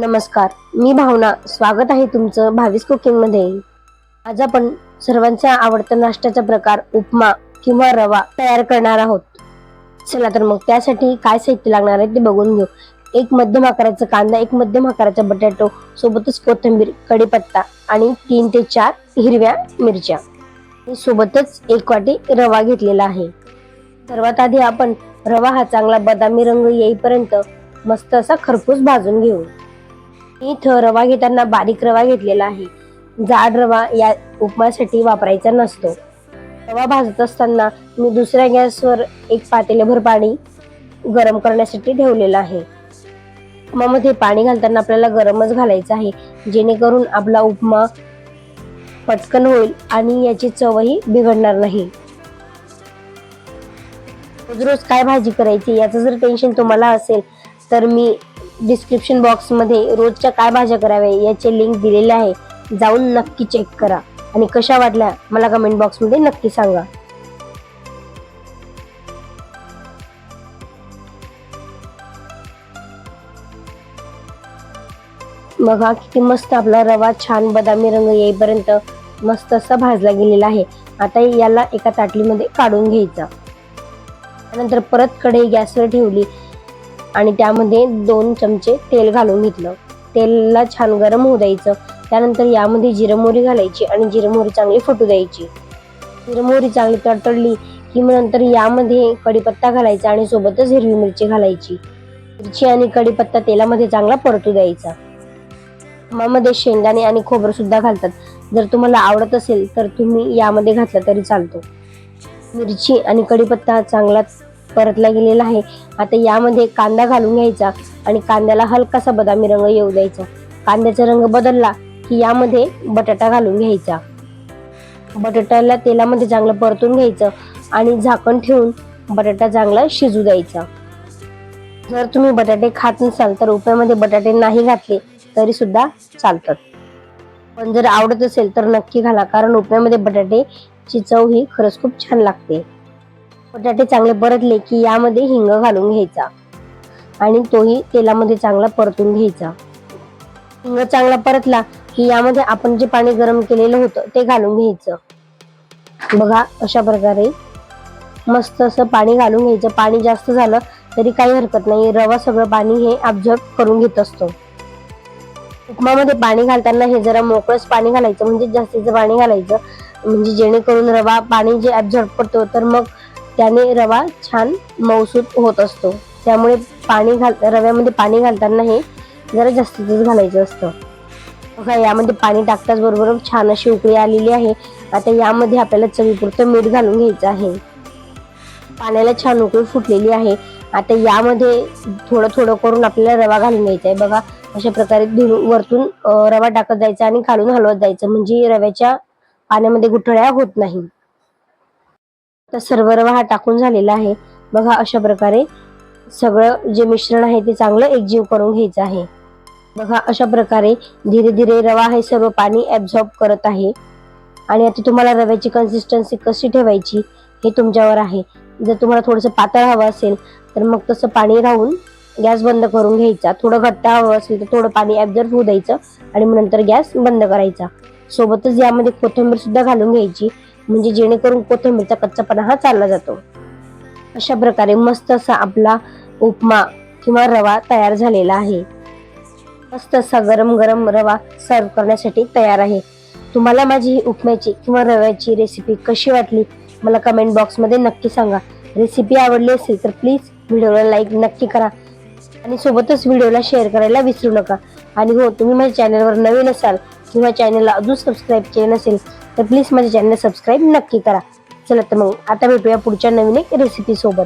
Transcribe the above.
नमस्कार मी भावना. स्वागत आहे तुमचं भावीस कुकिंगमध्ये. आज आपण सर्वांचा आवडता नाश्त्याचा प्रकार उपमा किंवा रवा तयार करणार आहोत. चला तर मग त्यासाठी काय साहित्य लागणार आहे ते बघून घेऊ. एक मध्यम आकाराचा कांदा एक मध्यम आकाराचा बटाटो सोबतच कोथिंबीर कढीपत्ता आणि तीन ते चार हिरव्या मिरच्या. सोबतच एक वाटी रवा घेतलेला आहे. सर्वात आधी आपण रवा हा चांगला बदामी रंग येईपर्यंत मस्त असा खरपूस भाजून घेऊ. इथं रवा घेताना बारीक रवा घेतलेला आहे. जाड रवा या उपमासाठी वापरायचा नसतो. रवा भाजत असताना मी दुसऱ्या गॅसवर एक पातेल्याभर पाणी गरम करण्यासाठी ठेवलेलं आहे. उपमामध्ये पाणी घालताना आपल्याला गरमच घालायचं आहे. जेणेकरून आपला उपमा पटकन होईल आणि याची चवही बिघडणार नाही. रोज रोज काय भाजी करायची याचं जर टेन्शन तुम्हाला असेल तर मी डिस्क्रिप्शन बॉक्समध्ये रोजच्या काय भाज्या कराव्या याचे लिंक दिलेले आहे. जाऊन नक्की चेक करा. आणि कशा वाटल्या मला कमेंट बॉक्समध्ये नक्की सांगा. बघा किती मस्त आपला रवा छान बदामी रंग येईपर्यंत मस्त असा भाजला गेलेला आहे. आता याला एका ताटलीमध्ये काढून घ्यायचा. त्यानंतर परत कढई गॅसवर ठेवली. आणि त्यामध्ये दोन चमचे तेल घालून घेतलं. तेलला छान गरम होऊ द्यायचं. त्यानंतर यामध्ये जिरं मोहरी घालायची आणि जिरं मोहरी चांगली फुटू द्यायची. जिरं मोहरी चांगली तडतडली की मग नंतर यामध्ये कढीपत्ता घालायचा आणि सोबतच हिरवी मिरची घालायची. मिरची आणि कढीपत्ता तेलामध्ये चांगला परतू द्यायचा. मामध्ये शेंगदाणे आणि खोबरं सुद्धा घालतात. जर तुम्हाला आवडत असेल तर तुम्ही यामध्ये घातलं तरी चालतो. मिरची आणि कढीपत्ता चांगला परतला गेलेला आहे. आता यामध्ये कांदा घालून घ्यायचा आणि कांद्याला हलकासा बदामी रंग येऊ द्यायचा. कांद्याचा रंग बदलला की यामध्ये बटाटा घालून घ्यायचा. बटाट्याला तेलामध्ये चांगलं परतून घ्यायचं आणि झाकण ठेवून बटाटा चांगला शिजू द्यायचा. जर तुम्ही बटाटे खात नसाल तर उप्यामध्ये बटाटे नाही घातले तरी सुद्धा चालतात. पण जर आवडत असेल तर नक्की घाला कारण उप्यामध्ये बटाटेची चव ही खरंच खूप छान लागते. बटाटे चांगले परतले की यामध्ये हिंग घालून घ्यायचा. आणि तोही तेलामध्ये चांगला परतून घ्यायचा. हिंग चांगला परतला की यामध्ये आपण जे पाणी गरम केलेलं होतं ते घालून घ्यायचं. बघा अशा प्रकारे मस्त असं पाणी घालून घ्यायचं. पाणी जास्त झालं तरी काही हरकत नाही. रवा सगळं पाणी हे ऑब्झर्व करून घेत असतो. उपमामध्ये पाणी घालताना हे जरा मोकळंच पाणी घालायचं. म्हणजे जास्तीचं पाणी घालायचं. म्हणजे जेणेकरून रवा पाणी जे ऍब्झॉर्ब करतो तर मग त्याने रवा छान मऊसूत होत असतो. त्यामुळे पाणी घाल रव्यामध्ये पाणी घालताना हे जरा जास्तीतच घालायचं असतं. बघा यामध्ये पाणी टाकताच बरोबर छान अशी उकळी आलेली आहे. आता यामध्ये आपल्याला चवीपुरतं मीठ घालून घ्यायचं आहे. पाण्याला छान उकळी फुटलेली आहे. आता यामध्ये थोडं थोडं करून आपल्याला रवा घालून घ्यायचा आहे. बघा अशा प्रकारे वरतून रवा टाकत जायचा आणि खालून हलवत जायचं. म्हणजे रव्याच्या पाण्यामध्ये गुठळ्या होत नाही. तर सर्व रवा हा टाकून झालेला आहे. बघा अशा प्रकारे सगळं जे मिश्रण आहे ते चांगलं एकजीव करून घ्यायचं आहे. बघा अशा प्रकारे धीरे धीरे रवा हे सर्व पाणी ऍब्झॉर्ब करत आहे. आणि आता तुम्हाला रव्याची कन्सिस्टन्सी कशी ठेवायची हे तुमच्यावर आहे. जर तुम्हाला थोडंसं पातळ हवं असेल तर मग तसं पाणी राहून गॅस बंद करून घ्यायचा. थोडं घट्ट हवं असेल तर थोडं पाणी ऍब्झॉर्ब होऊ द्यायचं आणि मग नंतर गॅस बंद करायचा. सोबतच यामध्ये कोथिंबीर सुद्धा घालून घ्यायची. म्हणजे जेणेकरून कोथिंबीरचा कच्चापणा हा चालला जातो. अशा प्रकारे मस्त असा आपला उपमा किंवा रवा तयार झालेला आहे. मस्त असा गरम गरम रवा सर्व करण्यासाठी तयार आहे. तुम्हाला माझी ही उपम्याची किंवा रव्याची रेसिपी कशी वाटली मला कमेंट बॉक्समध्ये नक्की सांगा. रेसिपी आवडली असेल तर प्लीज व्हिडिओला लाईक नक्की करा. आणि सोबतच व्हिडिओला शेअर करायला विसरू नका. आणि हो तुम्ही माझ्या चॅनलवर नवीन असाल किंवा चॅनलला अजून सबस्क्राईब केले नसेल तर प्लीज माझ्या चॅनल सबस्क्राईब नक्की करा. चला तर मग आता भेटूया पुढच्या नवीन एक रेसिपी सोबत.